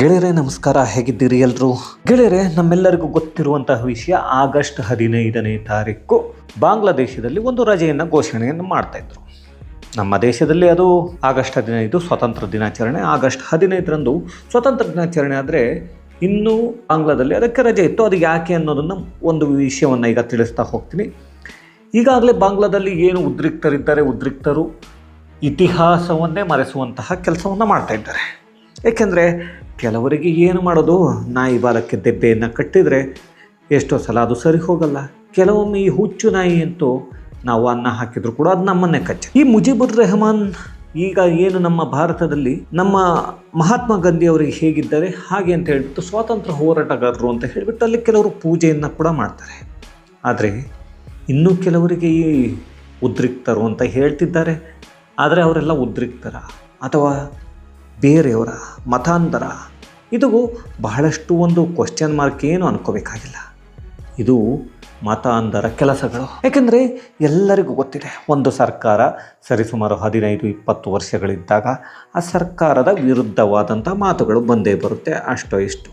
ಗೆಳೆಯರೆ, ನಮಸ್ಕಾರ. ಹೇಗಿದ್ದೀರಿ ಎಲ್ಲರೂ ಗೆಳೆಯರೆ, ನಮ್ಮೆಲ್ಲರಿಗೂ ಗೊತ್ತಿರುವಂತಹ ವಿಷಯ ಆಗಸ್ಟ್ ಹದಿನೈದನೇ ತಾರೀಕು. ಬಾಂಗ್ಲಾದೇಶದಲ್ಲಿ ಒಂದು ರಜೆಯನ್ನು ಘೋಷಣೆಯನ್ನು ಮಾಡ್ತಾ ಇದ್ರು. ನಮ್ಮ ದೇಶದಲ್ಲಿ ಅದು ಆಗಸ್ಟ್ ಹದಿನೈದು ಸ್ವತಂತ್ರ ದಿನಾಚರಣೆ. ಆಗಸ್ಟ್ ಹದಿನೈದರಂದು ಸ್ವತಂತ್ರ ದಿನಾಚರಣೆ ಆದರೆ ಇನ್ನೂ ಬಾಂಗ್ಲಾದಲ್ಲಿ ಅದಕ್ಕೆ ರಜೆ ಇತ್ತು. ಅದು ಯಾಕೆ ಅನ್ನೋದನ್ನು ಒಂದು ವಿಷಯವನ್ನು ಈಗ ತಿಳಿಸ್ತಾ ಹೋಗ್ತೀನಿ. ಈಗಾಗಲೇ ಬಾಂಗ್ಲಾದಲ್ಲಿ ಏನು ಉದ್ರಿಕ್ತರಿದ್ದಾರೆ, ಉದ್ರಿಕ್ತರು ಇತಿಹಾಸವನ್ನೇ ಮರೆಸುವಂತಹ ಕೆಲಸವನ್ನು ಮಾಡ್ತಾ ಇದ್ದಾರೆ. ಏಕೆಂದರೆ ಕೆಲವರಿಗೆ ಏನು ಮಾಡೋದು? ನಾಯಿ ಬಾಲಕ್ಕೆ ದೆಬ್ಬೆಯನ್ನು ಕಟ್ಟಿದರೆ ಎಷ್ಟೋ ಸಲ ಅದು ಸರಿ ಹೋಗಲ್ಲ. ಕೆಲವೊಮ್ಮೆ ಈ ಹುಚ್ಚು ನಾಯಿ ಅಂತೂ ನಾವು ಅನ್ನ ಹಾಕಿದ್ರು ಕೂಡ ಅದು ನಮ್ಮನ್ನೇ ಕಚ್ಚ. ಈ ಮುಜೀಬುರ್ ರೆಹಮಾನ್ ಈಗ ಏನು ನಮ್ಮ ಭಾರತದಲ್ಲಿ ನಮ್ಮ ಮಹಾತ್ಮ ಗಾಂಧಿ ಅವರಿಗೆ ಹೇಗಿದ್ದಾರೆ, ಹಾಗೆ ಅಂತ ಹೇಳಿಬಿಟ್ಟು ಸ್ವಾತಂತ್ರ್ಯ ಹೋರಾಟಗಾರರು ಅಂತ ಹೇಳಿಬಿಟ್ಟು ಅಲ್ಲಿ ಕೆಲವರು ಪೂಜೆಯನ್ನು ಕೂಡ ಮಾಡ್ತಾರೆ. ಆದರೆ ಇನ್ನೂ ಕೆಲವರಿಗೆ ಈ ಉದ್ರಿಕ್ತರು ಅಂತ ಹೇಳ್ತಿದ್ದಾರೆ. ಆದರೆ ಅವರೆಲ್ಲ ಉದ್ರಿಕ್ತರ? ಅಥವಾ ಬೇರೆಯವರ ಮತಾಂತರ. ಇದು ಬಹಳಷ್ಟು ಒಂದು ಕ್ವಶನ್ ಮಾರ್ಕ್ ಏನು ಅನ್ಕೋಬೇಕಾಗಿಲ್ಲ. ಇದು ಮತಾಂಧರ ಕೆಲಸಗಳು. ಯಾಕೆಂದರೆ ಎಲ್ಲರಿಗೂ ಗೊತ್ತಿದೆ, ಒಂದು ಸರ್ಕಾರ ಸರಿಸುಮಾರು ಹದಿನೈದು, ಇಪ್ಪತ್ತು ವರ್ಷಗಳಿದ್ದಾಗ ಆ ಸರ್ಕಾರದ ವಿರುದ್ಧವಾದಂಥ ಮಾತುಗಳು ಬಂದೇ ಬರುತ್ತೆ, ಅಷ್ಟೋ ಇಷ್ಟು.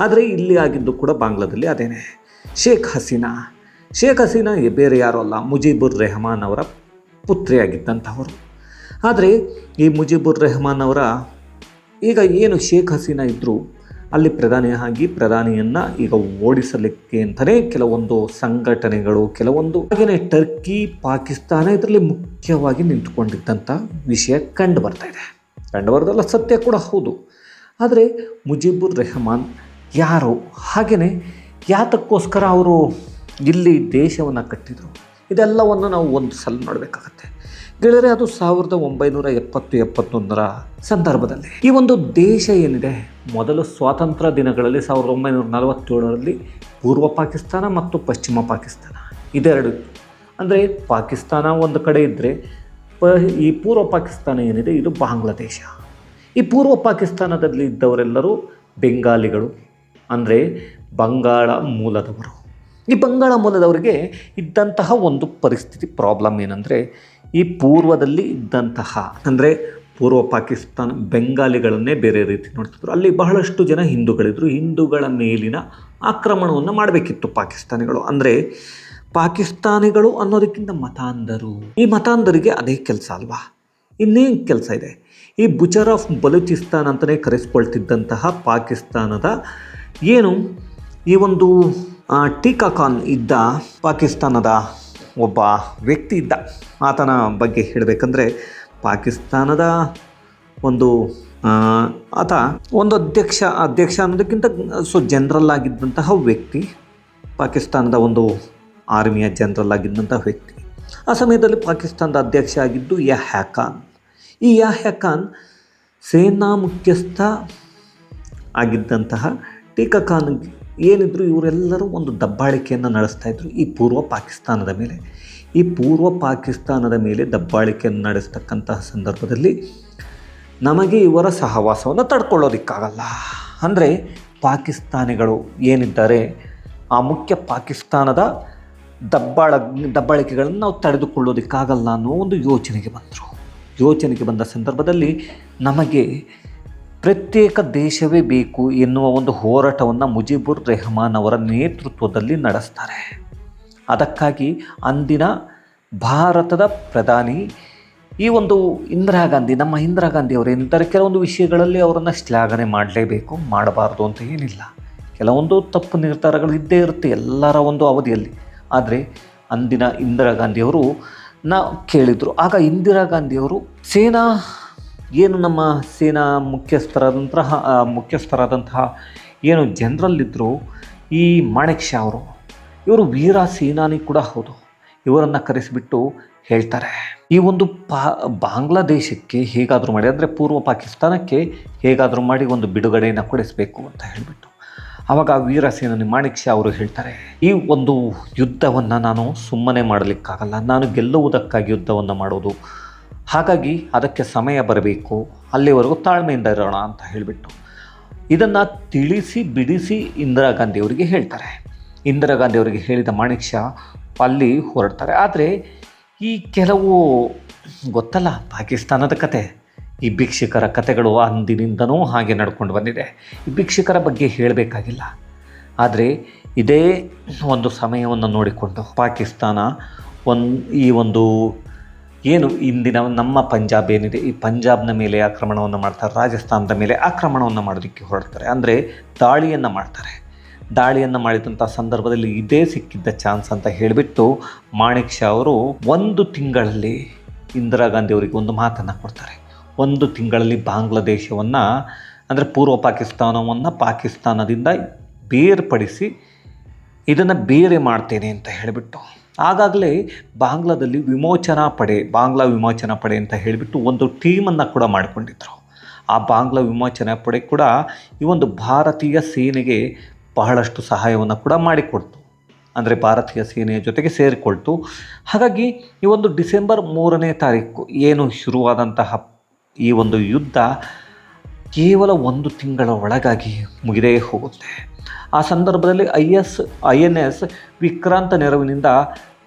ಆದರೆ ಇಲ್ಲಿ ಆಗಿದ್ದು ಕೂಡ ಬಾಂಗ್ಲಾದಲ್ಲಿ ಅದೇನೆ. ಶೇಖ್ ಹಸೀನಾ. ಶೇಖ್ ಹಸೀನಾ ಬೇರೆ ಯಾರೂ ಅಲ್ಲ, ಮುಜೀಬುರ್ ರೆಹಮಾನ್ ಅವರ ಪುತ್ರಿಯಾಗಿದ್ದಂಥವರು. ಆದರೆ ಈ ಮುಜೀಬುರ್ ರೆಹಮಾನ್ ಅವರ ಈಗ ಏನು ಶೇಖ್ ಹಸೀನಾ ಇದ್ದರು ಅಲ್ಲಿ ಪ್ರಧಾನಿ ಆಗಿ ಪ್ರಧಾನಿಯನ್ನು ಈಗ ಓಡಿಸಲಿಕ್ಕೆ ಅಂತಲೇ ಕೆಲವೊಂದು ಸಂಘಟನೆಗಳು, ಕೆಲವೊಂದು ಹಾಗೆಯೇ ಟರ್ಕಿ, ಪಾಕಿಸ್ತಾನ ಇದರಲ್ಲಿ ಮುಖ್ಯವಾಗಿ ನಿಂತುಕೊಂಡಿದ್ದಂಥ ವಿಷಯ ಕಂಡು ಬರ್ತಾ ಇದೆ. ಕಂಡು ಬರೋದಲ್ಲ ಸತ್ಯ ಕೂಡ ಹೌದು. ಆದರೆ ಮುಜೀಬುರ್ ರೆಹಮಾನ್ ಯಾರು ಹಾಗೆಯೇ ಯಾತಕ್ಕೋಸ್ಕರ ಅವರು ಇಲ್ಲಿ ದೇಶವನ್ನು ಕಟ್ಟಿದರು, ಇದೆಲ್ಲವನ್ನು ನಾವು ಒಂದು ಸಲ ನೋಡಬೇಕಾಗತ್ತೆ. ಗೆಳೆಯರೆ ಅದು ಸಾವಿರದ ಒಂಬೈನೂರ ಎಪ್ಪತ್ತು ಎಪ್ಪತ್ತೊಂದರ ಸಂದರ್ಭದಲ್ಲಿ. ಈ ಒಂದು ದೇಶ ಏನಿದೆ? ಮೊದಲು ಸ್ವಾತಂತ್ರ್ಯ ದಿನಗಳಲ್ಲಿ ಸಾವಿರದ ಒಂಬೈನೂರ ನಲವತ್ತೇಳರಲ್ಲಿ ಪೂರ್ವ ಪಾಕಿಸ್ತಾನ ಮತ್ತು ಪಶ್ಚಿಮ ಪಾಕಿಸ್ತಾನ. ಇದೆರಡು. ಅಂದರೆ ಪಾಕಿಸ್ತಾನ ಒಂದು ಕಡೆ ಇದ್ದರೆ ಪ, ಈ ಪೂರ್ವ ಪಾಕಿಸ್ತಾನ ಏನಿದೆ? ಇದು ಬಾಂಗ್ಲಾದೇಶ. ಈ ಪೂರ್ವ ಪಾಕಿಸ್ತಾನದಲ್ಲಿ ಇದ್ದವರೆಲ್ಲರೂ ಬೆಂಗಾಲಿಗಳು. ಅಂದರೆ ಬಂಗಾಳ ಮೂಲದವರು. ಈ ಬಂಗಾಳ ಮೂಲದವರಿಗೆ ಇದ್ದಂತಹ ಒಂದು ಪರಿಸ್ಥಿತಿ ಪ್ರಾಬ್ಲಮ್ ಏನಂದರೆ ಈ ಪೂರ್ವದಲ್ಲಿ ಇದ್ದಂತಹ, ಅಂದರೆ ಪೂರ್ವ ಪಾಕಿಸ್ತಾನ ಬೆಂಗಾಲಿಗಳನ್ನೇ ಬೇರೆ ರೀತಿ ನೋಡ್ತಿದ್ರು. ಅಲ್ಲಿ ಬಹಳಷ್ಟು ಜನ ಹಿಂದೂಗಳಿದ್ರು. ಹಿಂದೂಗಳ ಮೇಲಿನ ಆಕ್ರಮಣವನ್ನು ಮಾಡಬೇಕಿತ್ತು ಪಾಕಿಸ್ತಾನಿಗಳು. ಅಂದರೆ ಪಾಕಿಸ್ತಾನಿಗಳು ಅನ್ನೋದಕ್ಕಿಂತ ಮತಾಂಧರು. ಈ ಮತಾಂಧರಿಗೆ ಅದೇ ಕೆಲಸ ಅಲ್ವಾ? ಇನ್ನೇನು ಕೆಲಸ ಇದೆ? ಈ ಬುಚರ್ ಆಫ್ ಬಲೂಚಿಸ್ತಾನ್ ಅಂತಲೇ ಕರೆಸ್ಕೊಳ್ತಿದ್ದಂತಹ ಪಾಕಿಸ್ತಾನದ ಏನು? ಈ ಒಂದು ಟೀಕಾ ಖಾನ್ ಇದ್ದ ಪಾಕಿಸ್ತಾನದ ಒಬ್ಬ ವ್ಯಕ್ತಿ ಇದ್ದ. ಆತನ ಬಗ್ಗೆ ಹೇಳಬೇಕಂದ್ರೆ ಪಾಕಿಸ್ತಾನದ ಒಂದು ಆತ ಒಂದು ಅಧ್ಯಕ್ಷ ಅಧ್ಯಕ್ಷ ಅನ್ನೋದಕ್ಕಿಂತ ಸೊ ಜನರಲ್ ಆಗಿದ್ದಂತಹ ವ್ಯಕ್ತಿ, ಪಾಕಿಸ್ತಾನದ ಒಂದು ಆರ್ಮಿಯ ಜನರಲ್ ಆಗಿದ್ದಂತಹ ವ್ಯಕ್ತಿ. ಆ ಸಮಯದಲ್ಲಿ ಪಾಕಿಸ್ತಾನದ ಅಧ್ಯಕ್ಷ ಆಗಿದ್ದು ಯಹ್ಯಾ ಖಾನ್. ಈ ಯಹ್ಯಾ ಖಾನ್ ಸೇನಾ ಮುಖ್ಯಸ್ಥ ಆಗಿದ್ದಂತಹ ಟೀಕಾ ಖಾನ್ ಏನಿದ್ರು ಇವರೆಲ್ಲರೂ ಒಂದು ದಬ್ಬಾಳಿಕೆಯನ್ನು ನಡೆಸ್ತಾ ಇದ್ರು ಈ ಪೂರ್ವ ಪಾಕಿಸ್ತಾನದ ಮೇಲೆ. ಈ ಪೂರ್ವ ಪಾಕಿಸ್ತಾನದ ಮೇಲೆ ದಬ್ಬಾಳಿಕೆಯನ್ನು ನಡೆಸ್ತಕ್ಕಂತಹ ಸಂದರ್ಭದಲ್ಲಿ ನಮಗೆ ಇವರ ಸಹವಾಸವನ್ನು ತಡ್ಕೊಳ್ಳೋದಕ್ಕಾಗಲ್ಲ. ಅಂದರೆ ಪಾಕಿಸ್ತಾನಿಗಳು ಏನಿದ್ದಾರೆ, ಆ ಮುಖ್ಯ ಪಾಕಿಸ್ತಾನದ ದಬ್ಬಾಳ, ದಬ್ಬಾಳಿಕೆಗಳನ್ನು ನಾವು ತಡೆದುಕೊಳ್ಳೋದಕ್ಕಾಗಲ್ಲ ಅನ್ನೋ ಒಂದು ಯೋಚನೆಗೆ ಬಂದರು. ಯೋಚನೆಗೆ ಬಂದ ಸಂದರ್ಭದಲ್ಲಿ ನಮಗೆ ಪ್ರತ್ಯೇಕ ದೇಶವೇ ಬೇಕು ಎನ್ನುವ ಒಂದು ಹೋರಾಟವನ್ನು ಮುಜೀಬುರ್ ರೆಹಮಾನ್ ಅವರ ನೇತೃತ್ವದಲ್ಲಿ ನಡೆಸ್ತಾರೆ. ಅದಕ್ಕಾಗಿ ಅಂದಿನ ಭಾರತದ ಪ್ರಧಾನಿ ಈ ಒಂದು ಇಂದಿರಾ ಗಾಂಧಿ, ನಮ್ಮ ಇಂದಿರಾ ಗಾಂಧಿ ಅವರು ಇಂಥ ಕೆಲವೊಂದು ವಿಷಯಗಳಲ್ಲಿ ಅವರನ್ನು ಶ್ಲಾಘನೆ ಮಾಡಲೇಬೇಕು, ಮಾಡಬಾರ್ದು ಅಂತ ಏನಿಲ್ಲ. ಕೆಲವೊಂದು ತಪ್ಪು ನಿರ್ಧಾರಗಳು ಇದ್ದೇ ಇರುತ್ತೆ ಎಲ್ಲರ ಒಂದು ಅವಧಿಯಲ್ಲಿ. ಆದರೆ ಅಂದಿನ ಇಂದಿರಾ ಗಾಂಧಿಯವರು ನಾ ಕೇಳಿದರು. ಆಗ ಇಂದಿರಾ ಗಾಂಧಿಯವರು ಸೇನಾ ಏನು ನಮ್ಮ ಸೇನಾ ಮುಖ್ಯಸ್ಥರಾದಂತಹ ಮುಖ್ಯಸ್ಥರಾದಂತಹ ಏನು ಜನರಲ್ ಇದ್ದರು ಈ ಮಾಣಿಕ್ ಶಾ ಅವರು, ಇವರು ವೀರ ಸೇನಾನಿ ಕೂಡ ಹೌದು. ಇವರನ್ನು ಕರೆಸಿಬಿಟ್ಟು ಹೇಳ್ತಾರೆ. ಈ ಒಂದು ಪಾ, ಬಾಂಗ್ಲಾದೇಶಕ್ಕೆ ಹೇಗಾದರೂ ಮಾಡಿ, ಅಂದರೆ ಪೂರ್ವ ಪಾಕಿಸ್ತಾನಕ್ಕೆ ಹೇಗಾದರೂ ಮಾಡಿ ಒಂದು ಬಿಡುಗಡೆಯನ್ನು ಕೊಡಿಸಬೇಕು ಅಂತ ಹೇಳಿಬಿಟ್ಟು. ಆವಾಗ ವೀರ ಸೇನಾನಿ ಮಾಣಿಕ್ ಶಾ ಅವರು ಹೇಳ್ತಾರೆ, ಈ ಒಂದು ಯುದ್ಧವನ್ನು ನಾನು ಸುಮ್ಮನೆ ಮಾಡಲಿಕ್ಕಾಗಲ್ಲ, ನಾನು ಗೆಲ್ಲುವುದಕ್ಕಾಗಿ ಯುದ್ಧವನ್ನು ಮಾಡೋದು ಹಾಗಾಗಿ ಅದಕ್ಕೆ ಸಮಯ ಬರಬೇಕು, ಅಲ್ಲಿವರೆಗೂ ತಾಳ್ಮೆಯಿಂದ ಇರೋಣ ಅಂತ ಹೇಳಿಬಿಟ್ಟು ಇದನ್ನು ತಿಳಿಸಿ ಬಿಡಿಸಿ ಇಂದಿರಾ ಗಾಂಧಿಯವರಿಗೆ ಹೇಳ್ತಾರೆ. ಇಂದಿರಾ ಗಾಂಧಿಯವರಿಗೆ ಹೇಳಿದ ಮಾಣಿಕ್ ಅಲ್ಲಿ ಹೊರಡ್ತಾರೆ. ಆದರೆ ಈ ಕೆಲವು ಗೊತ್ತಲ್ಲ, ಪಾಕಿಸ್ತಾನದ ಕತೆ, ಈ ಭಿಕ್ಷಕರ ಕತೆಗಳು ಅಂದಿನಿಂದನೂ ಹಾಗೆ ನಡ್ಕೊಂಡು ಬಂದಿದೆ. ಈ ಭಿಕ್ಷಕರ ಬಗ್ಗೆ ಹೇಳಬೇಕಾಗಿಲ್ಲ. ಆದರೆ ಇದೇ ಒಂದು ಸಮಯವನ್ನು ನೋಡಿಕೊಂಡು ಪಾಕಿಸ್ತಾನ ಒಂದು ಈ ಒಂದು ಏನು ಇಂದಿನ ನಮ್ಮ ಪಂಜಾಬ್ ಏನಿದೆ, ಈ ಪಂಜಾಬ್ನ ಮೇಲೆ ಆಕ್ರಮಣವನ್ನು ಮಾಡ್ತಾರೆ, ರಾಜಸ್ಥಾನದ ಮೇಲೆ ಆಕ್ರಮಣವನ್ನು ಮಾಡೋದಕ್ಕೆ ಹೊರಡ್ತಾರೆ. ಅಂದರೆ ದಾಳಿಯನ್ನು ಮಾಡ್ತಾರೆ. ದಾಳಿಯನ್ನು ಮಾಡಿದಂಥ ಸಂದರ್ಭದಲ್ಲಿ ಇದೇ ಸಿಕ್ಕಿದ್ದ ಚಾನ್ಸ್ ಅಂತ ಹೇಳಿಬಿಟ್ಟು ಮಾಣಿಕ್ ಶಾ ಅವರು ಒಂದು ತಿಂಗಳಲ್ಲಿ ಇಂದಿರಾ ಗಾಂಧಿ ಅವರಿಗೆ ಒಂದು ಮಾತನ್ನು ಕೊಡ್ತಾರೆ. ಒಂದು ತಿಂಗಳಲ್ಲಿ ಬಾಂಗ್ಲಾದೇಶವನ್ನು, ಅಂದರೆ ಪೂರ್ವ ಪಾಕಿಸ್ತಾನವನ್ನು ಪಾಕಿಸ್ತಾನದಿಂದ ಬೇರ್ಪಡಿಸಿ ಇದನ್ನು ಬೇರೆ ಮಾಡ್ತೇನೆ ಅಂತ ಹೇಳಿಬಿಟ್ಟು ಆಗಾಗಲೇ ಬಾಂಗ್ಲಾದಲ್ಲಿ ವಿಮೋಚನಾ ಪಡೆ, ಬಾಂಗ್ಲಾ ವಿಮೋಚನಾ ಪಡೆ ಅಂತ ಹೇಳಿಬಿಟ್ಟು ಒಂದು ಟೀಮನ್ನು ಕೂಡ ಮಾಡಿಕೊಂಡಿದ್ರು. ಆ ಬಾಂಗ್ಲಾ ವಿಮೋಚನಾ ಪಡೆ ಕೂಡ ಈ ಒಂದು ಭಾರತೀಯ ಸೇನೆಗೆ ಬಹಳಷ್ಟು ಸಹಾಯವನ್ನು ಕೂಡ ಮಾಡಿಕೊಡ್ತು. ಅಂದರೆ ಭಾರತೀಯ ಸೇನೆಯ ಜೊತೆಗೆ ಸೇರಿಕೊಳ್ತು. ಹಾಗಾಗಿ ಈ ಒಂದು ಡಿಸೆಂಬರ್ ಮೂರನೇ ತಾರೀಕು ಏನು ಶುರುವಾದಂತಹ ಈ ಒಂದು ಯುದ್ಧ ಕೇವಲ ಒಂದು ತಿಂಗಳ ಒಳಗಾಗಿ ಮುಗಿದೇ ಹೋಗುತ್ತೆ. ಆ ಸಂದರ್ಭದಲ್ಲಿ I S, I N S Vikrant ನೆರವಿನಿಂದ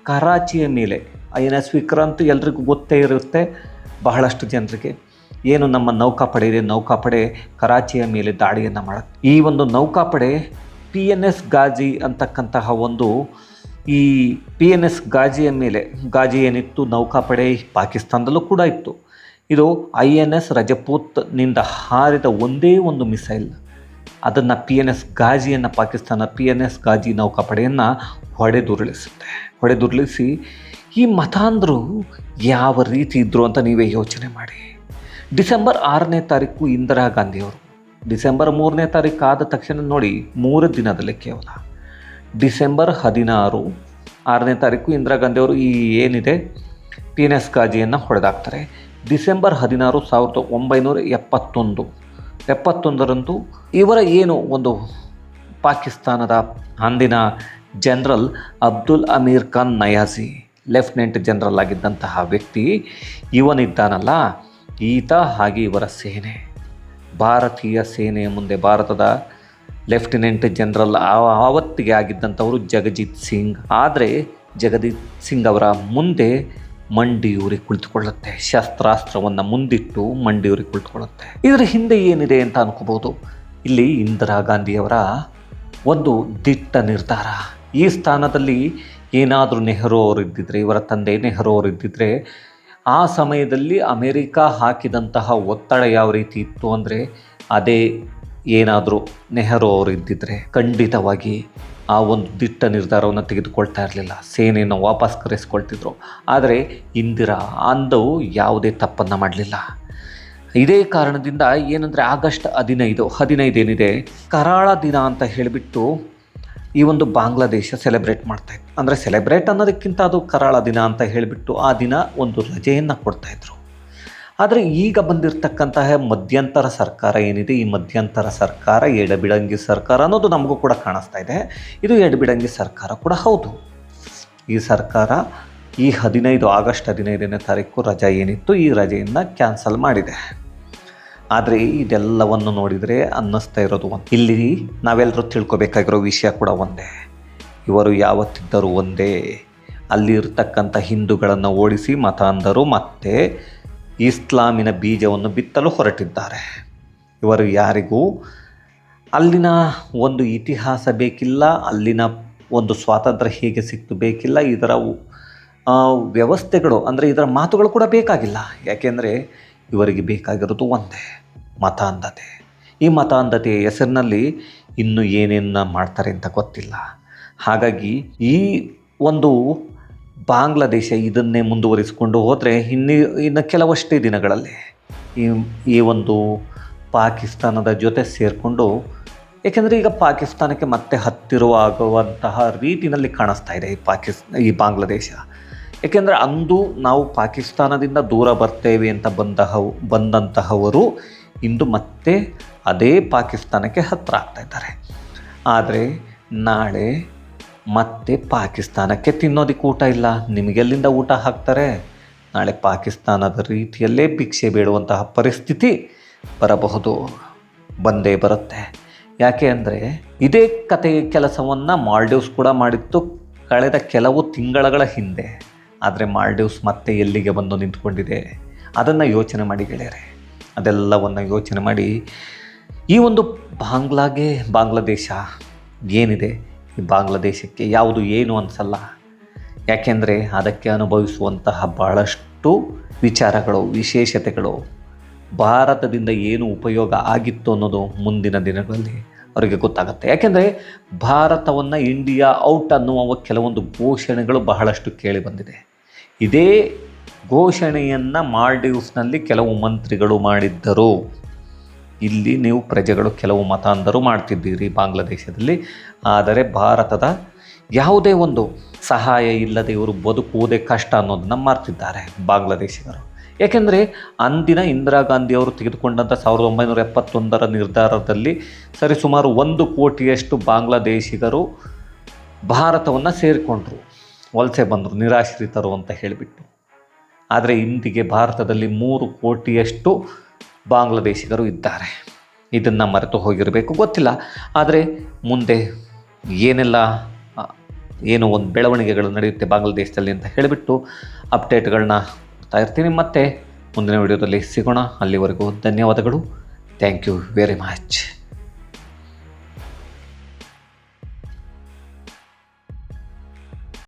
ಕರಾಚಿಯ ಮೇಲೆ, ಐ ಎನ್ ಎಸ್ ವಿಕ್ರಾಂತ್ ಎಲ್ರಿಗೂ ಗೊತ್ತೇ ಇರುತ್ತೆ, ಬಹಳಷ್ಟು ಜನರಿಗೆ ಏನು ನಮ್ಮ ನೌಕಾಪಡೆ ಇದೆ, ನೌಕಾಪಡೆ ಕರಾಚಿಯ ಮೇಲೆ ದಾಳಿಯನ್ನು ಮಾಡುತ್ತೆ ಈ ಒಂದು ನೌಕಾಪಡೆ ಪಿ ಎನ್ ಎಸ್ ಗಾಜಿ ಅಂತಕ್ಕಂತಹ ಒಂದು ಈ ಪಿ ಎನ್ ಎಸ್ ಗಾಜಿಯ ಮೇಲೆ, ಗಾಜಿ ಏನಿತ್ತು, ನೌಕಾಪಡೆ ಪಾಕಿಸ್ತಾನದಲ್ಲೂ ಕೂಡ ಇತ್ತು. ಇದು ಐ ಎನ್ ಎಸ್ ರಜಪೂತ್ನಿಂದ ಹಾರಿದ ಒಂದೇ ಒಂದು ಮಿಸೈಲ್. ಅದನ್ನು P N S ಗಾಜಿಯನ್ನು Pakistan P N S Ghazi ನೌಕಾಪಡೆಯನ್ನು ಹೊಡೆದುರುಳಿಸುತ್ತೆ. ಹೊಡೆದುರುಳಿಸಿ, ಈ ಮತಾಂಧರು ಯಾವ ರೀತಿ ಇದ್ದರು ಅಂತ ನೀವೇ ಯೋಚನೆ ಮಾಡಿ. ಡಿಸೆಂಬರ್ ಆರನೇ ತಾರೀಕು ಇಂದಿರಾ ಗಾಂಧಿಯವರು. ಡಿಸೆಂಬರ್ ಮೂರನೇ ತಾರೀಕು ಆದ ತಕ್ಷಣ ನೋಡಿ, ಮೂರು ದಿನದಲ್ಲಿ ಕೇವಲ. ಡಿಸೆಂಬರ್ ಹದಿನಾರು ಆರನೇ ತಾರೀಕು ಇಂದಿರಾ ಗಾಂಧಿಯವರು ಈ ಏನಿದೆ ಎನ್ ಎಸ್ ಗಾಜಿಯನ್ನು ಹೊಡೆದಾಕ್ತಾರೆ. ಡಿಸೆಂಬರ್ ಹದಿನಾರು ಸಾವಿರದ ಒಂಬೈನೂರ ಎಪ್ಪತ್ತೊಂದು. ಎಪ್ಪತ್ತೊಂದರಂದು ಇವರ ಏನು ಒಂದು ಪಾಕಿಸ್ತಾನದ ಅಂದಿನ general Abdul Amir Khan Niazi, lieutenant general ಆಗಿದ್ದಂತಹ ವ್ಯಕ್ತಿ ಇವನಿದ್ದಾನಲ್ಲ, ಈತ ಹಾಗೆ ಇವರ ಸೇನೆ. ಭಾರತೀಯ ಸೇನೆಯ ಮುಂದೆ ಭಾರತದ ಲೆಫ್ಟಿನೆಂಟ್ ಜನರಲ್ ಆವತ್ತಿಗೆ ಆಗಿದ್ದಂಥವರು ಜಗಜಿತ್ ಸಿಂಗ್. ಆದರೆ ಜಗಜಿತ್ ಸಿಂಗ್ ಅವರ ಮುಂದೆ ಮಂಡಿಯೂರಿ ಕುಳಿತುಕೊಳ್ಳುತ್ತೆ. ಶಸ್ತ್ರಾಸ್ತ್ರವನ್ನು ಮುಂದಿಟ್ಟು ಮಂಡಿಯೂರಿ ಕುಳಿತುಕೊಳ್ಳುತ್ತೆ. ಇದರ ಹಿಂದೆ ಏನಿದೆ ಅಂತ ಅನ್ಕೋಬೋದು ಇಲ್ಲಿ ಇಂದಿರಾ ಗಾಂಧಿಯವರ ಒಂದು ದಿಟ್ಟ ನಿರ್ಧಾರ. ಈ ಸ್ಥಾನದಲ್ಲಿ ಏನಾದರೂ ನೆಹರು ಅವರು ಇದ್ದಿದ್ರೆ, ಇವರ ತಂದೆ ನೆಹರು ಅವರು ಇದ್ದಿದ್ದರೆ ಆ ಸಮಯದಲ್ಲಿ ಅಮೇರಿಕಾ ಹಾಕಿದಂತಹ ಒತ್ತಡ ಯಾವ ರೀತಿ ಇತ್ತು ಅಂದರೆ, ಅದೇ ಏನಾದರೂ ನೆಹರು ಅವರು ಇದ್ದಿದ್ದರೆ ಖಂಡಿತವಾಗಿ ಆ ಒಂದು ದಿಟ್ಟ ನಿರ್ಧಾರವನ್ನು ತೆಗೆದುಕೊಳ್ತಾ ಇರಲಿಲ್ಲ. ಸೇನೆಯನ್ನು ವಾಪಸ್ ಕರೆಸ್ಕೊಳ್ತಿದ್ರು. ಆದರೆ ಇಂದಿರಾ ಅಂದವು ಯಾವುದೇ ತಪ್ಪನ್ನು ಮಾಡಲಿಲ್ಲ. ಇದೇ ಕಾರಣದಿಂದ ಏನಂದರೆ, ಆಗಸ್ಟ್ ಹದಿನೈದು ಹದಿನೈದು ಏನಿದೆ, ಕರಾಳ ದಿನ ಅಂತ ಹೇಳಿಬಿಟ್ಟು ಈ ಒಂದು ಬಾಂಗ್ಲಾದೇಶ ಸೆಲೆಬ್ರೇಟ್ ಮಾಡ್ತಾ ಇತ್ತು. ಅಂದರೆ ಸೆಲೆಬ್ರೇಟ್ ಅನ್ನೋದಕ್ಕಿಂತ ಅದು ಕರಾಳ ದಿನ ಅಂತ ಹೇಳಿಬಿಟ್ಟು ಆ ದಿನ ಒಂದು ರಜೆಯನ್ನು ಕೊಡ್ತಾಯಿದ್ರು ಆದರೆ ಈಗ ಬಂದಿರತಕ್ಕಂತಹ ಮಧ್ಯಂತರ ಸರ್ಕಾರ ಏನಿದೆ, ಈ ಮಧ್ಯಂತರ ಸರ್ಕಾರ, ಎಡಬಿಡಂಗಿ ಸರ್ಕಾರ ಅನ್ನೋದು ನಮಗೂ ಕೂಡ ಕಾಣಿಸ್ತಾ ಇದೆ. ಇದು ಎಡಬಿಡಂಗಿ ಸರ್ಕಾರ ಕೂಡ ಹೌದು. ಈ ಸರ್ಕಾರ ಈ ಹದಿನೈದು ಆಗಸ್ಟ್ ಹದಿನೈದನೇ ತಾರೀಕು ರಜೆ ಏನಿತ್ತು, ಈ ರಜೆಯನ್ನು ಕ್ಯಾನ್ಸಲ್ ಮಾಡಿದೆ. ಆದರೆ ಇದೆಲ್ಲವನ್ನು ನೋಡಿದರೆ ಅನ್ನಿಸ್ತಾ ಇರೋದು ಒಂದು. ಇಲ್ಲಿ ನಾವೆಲ್ಲರೂ ತಿಳ್ಕೊಬೇಕಾಗಿರೋ ವಿಷಯ ಕೂಡ ಒಂದೇ. ಇವರು ಯಾವತ್ತಿದ್ದರೂ ಒಂದೇ. ಅಲ್ಲಿ ಇರ್ತಕ್ಕಂಥ ಹಿಂದೂಗಳನ್ನು ಓಡಿಸಿ ಮತಾಂಧರು ಮತ್ತೆ ಇಸ್ಲಾಮಿನ ಬೀಜವನ್ನು ಬಿತ್ತಲು ಹೊರಟಿದ್ದಾರೆ. ಇವರು ಯಾರಿಗೂ ಅಲ್ಲಿನ ಒಂದು ಇತಿಹಾಸ ಬೇಕಿಲ್ಲ, ಅಲ್ಲಿನ ಒಂದು ಸ್ವಾತಂತ್ರ್ಯ ಹೇಗೆ ಸಿಕ್ತು ಬೇಕಿಲ್ಲ, ಇದರ ವ್ಯವಸ್ಥೆಗಳು, ಅಂದರೆ ಇದರ ಮಾತುಗಳು ಕೂಡ ಬೇಕಾಗಿಲ್ಲ. ಯಾಕೆಂದರೆ ಇವರಿಗೆ ಬೇಕಾಗಿರೋದು ಒಂದೇ, ಮತಾಂಧತೆ. ಈ ಮತಾಂಧತೆಯ ಹೆಸರಿನಲ್ಲಿ ಇನ್ನು ಏನೇನ ಮಾಡ್ತಾರೆ ಅಂತ ಗೊತ್ತಿಲ್ಲ. ಹಾಗಾಗಿ ಈ ಒಂದು ಬಾಂಗ್ಲಾದೇಶ ಇದನ್ನೇ ಮುಂದುವರಿಸಿಕೊಂಡು ಹೋದರೆ ಇನ್ನು ಇನ್ನು ಕೆಲವಷ್ಟೇ ದಿನಗಳಲ್ಲಿ ಈ ಈ ಒಂದು ಪಾಕಿಸ್ತಾನದ ಜೊತೆ ಸೇರಿಕೊಂಡು, ಏಕೆಂದರೆ ಈಗ ಪಾಕಿಸ್ತಾನಕ್ಕೆ ಮತ್ತೆ ಹತ್ತಿರವಾಗುವಂತಹ ರೀತಿಯಲ್ಲಿ ಕಾಣಿಸ್ತಾ ಇದೆ ಈ ಪಾಕಿಸ್, ಈ ಬಾಂಗ್ಲಾದೇಶ. ಏಕೆಂದರೆ ಅಂದು ನಾವು ಪಾಕಿಸ್ತಾನದಿಂದ ದೂರ ಬರ್ತೇವೆ ಅಂತ ಬಂದಹ, ಬಂದಂತಹವರು ಇಂದು ಮತ್ತೆ ಅದೇ ಪಾಕಿಸ್ತಾನಕ್ಕೆ ಹತ್ತಿರ ಆಗ್ತಾ ಇದ್ದಾರೆ. ಆದರೆ ನಾಳೆ ಮತ್ತೆ ಪಾಕಿಸ್ತಾನಕ್ಕೆ ತಿನ್ನೋದಕ್ಕೆ ಊಟ ಇಲ್ಲ. ನಿಮಗೆಲ್ಲಿಂದ ಊಟ ಹಾಕ್ತಾರೆ? ನಾಳೆ ಪಾಕಿಸ್ತಾನದ ರೀತಿಯಲ್ಲೇ ಭಿಕ್ಷೆ ಬೇಡುವಂತಹ ಪರಿಸ್ಥಿತಿ ಬರಬಹುದು, ಬಂದೇ ಬರುತ್ತೆ. ಯಾಕೆ ಅಂದರೆ ಇದೇ ಕತೆ ಕೆಲಸವನ್ನು ಮಾಲ್ಡೀವ್ಸ್ ಕೂಡ ಮಾಡಿತ್ತು ಕಳೆದ ಕೆಲವು ತಿಂಗಳ ಹಿಂದೆ. ಆದರೆ ಮಾಲ್ಡೀವ್ಸ್ ಮತ್ತೆ ಎಲ್ಲಿಗೆ ಬಂದು ನಿಂತ್ಕೊಂಡಿದೆ? ಅದನ್ನು ಯೋಚನೆ ಮಾಡಿ ಗೆಳೆಯರೆ. ಅದೆಲ್ಲವನ್ನು ಯೋಚನೆ ಮಾಡಿ ಈ ಒಂದು ಬಾಂಗ್ಲಾಗೆ ಬಾಂಗ್ಲಾದೇಶ ಏನಿದೆ? ಈ ಬಾಂಗ್ಲಾದೇಶಕ್ಕೆ ಯಾವುದು ಏನು ಅನಿಸಲ್ಲ. ಯಾಕೆಂದರೆ ಅದಕ್ಕೆ ಅನುಭವಿಸುವಂತಹ ಬಹಳಷ್ಟು ವಿಚಾರಗಳು, ವಿಶೇಷತೆಗಳು ಭಾರತದಿಂದ ಏನು ಉಪಯೋಗ ಆಗಿತ್ತು ಅನ್ನೋದು ಮುಂದಿನ ದಿನಗಳಲ್ಲಿ ಅವರಿಗೆ ಗೊತ್ತಾಗುತ್ತೆ. ಯಾಕೆಂದರೆ ಭಾರತವನ್ನು ಇಂಡಿಯಾ ಔಟ್ ಅನ್ನುವ ಕೆಲವೊಂದು ಘೋಷಣೆಗಳು ಬಹಳಷ್ಟು ಕೇಳಿ ಬಂದಿದೆ. ಇದೇ ಘೋಷಣೆಯನ್ನು ಮಾಲ್ಡೀವ್ಸ್ನಲ್ಲಿ ಕೆಲವು ಮಂತ್ರಿಗಳು ಮಾಡಿದ್ದರು. ಇಲ್ಲಿ ನೀವು ಪ್ರಜೆಗಳು ಕೆಲವು ಮತಾಂಧರು ಮಾಡ್ತಿದ್ದೀರಿ ಬಾಂಗ್ಲಾದೇಶದಲ್ಲಿ. ಆದರೆ ಭಾರತದ ಯಾವುದೇ ಒಂದು ಸಹಾಯ ಇಲ್ಲದೆ ಇವರು ಬದುಕುವುದೇ ಕಷ್ಟ ಅನ್ನೋದನ್ನು ಮಾರ್ತಿದ್ದಾರೆ ಬಾಂಗ್ಲಾದೇಶಿಗರು. ಏಕೆಂದರೆ ಅಂದಿನ ಇಂದಿರಾ ಗಾಂಧಿ ಅವರು ತೆಗೆದುಕೊಂಡಂಥ ಸಾವಿರದ ಒಂಬೈನೂರ ಎಪ್ಪತ್ತೊಂದರ ನಿರ್ಧಾರದಲ್ಲಿ ಸರಿಸುಮಾರು ಒಂದು ಕೋಟಿಯಷ್ಟು ಬಾಂಗ್ಲಾದೇಶಿಗರು ಭಾರತವನ್ನು ಸೇರಿಕೊಂಡ್ರು. ವಲಸೆ ಬಂದರು, ನಿರಾಶ್ರಿತರು ಅಂತ ಹೇಳಿಬಿಟ್ಟು. ಆದರೆ ಇಂದಿಗೆ ಭಾರತದಲ್ಲಿ ಮೂರು ಕೋಟಿಯಷ್ಟು ಬಾಂಗ್ಲಾದೇಶಿಗರು ಇದ್ದಾರೆ. ಇದನ್ನು ಮರೆತು ಹೋಗಿರಬೇಕು, ಗೊತ್ತಿಲ್ಲ. ಆದರೆ ಮುಂದೆ ಏನೆಲ್ಲ ಏನು ಒಂದು ಬೆಳವಣಿಗೆಗಳು ನಡೆಯುತ್ತೆ ಬಾಂಗ್ಲಾದೇಶದಲ್ಲಿ ಅಂತ ಹೇಳಿಬಿಟ್ಟು ಅಪ್ಡೇಟ್ಗಳನ್ನ ಕೊಡ್ತಾ ಇರ್ತೀನಿ. ಮತ್ತೆ ಮುಂದಿನ ವಿಡಿಯೋದಲ್ಲಿ ಸಿಗೋಣ. ಅಲ್ಲಿವರೆಗೂ ಧನ್ಯವಾದಗಳು. Thank you very much.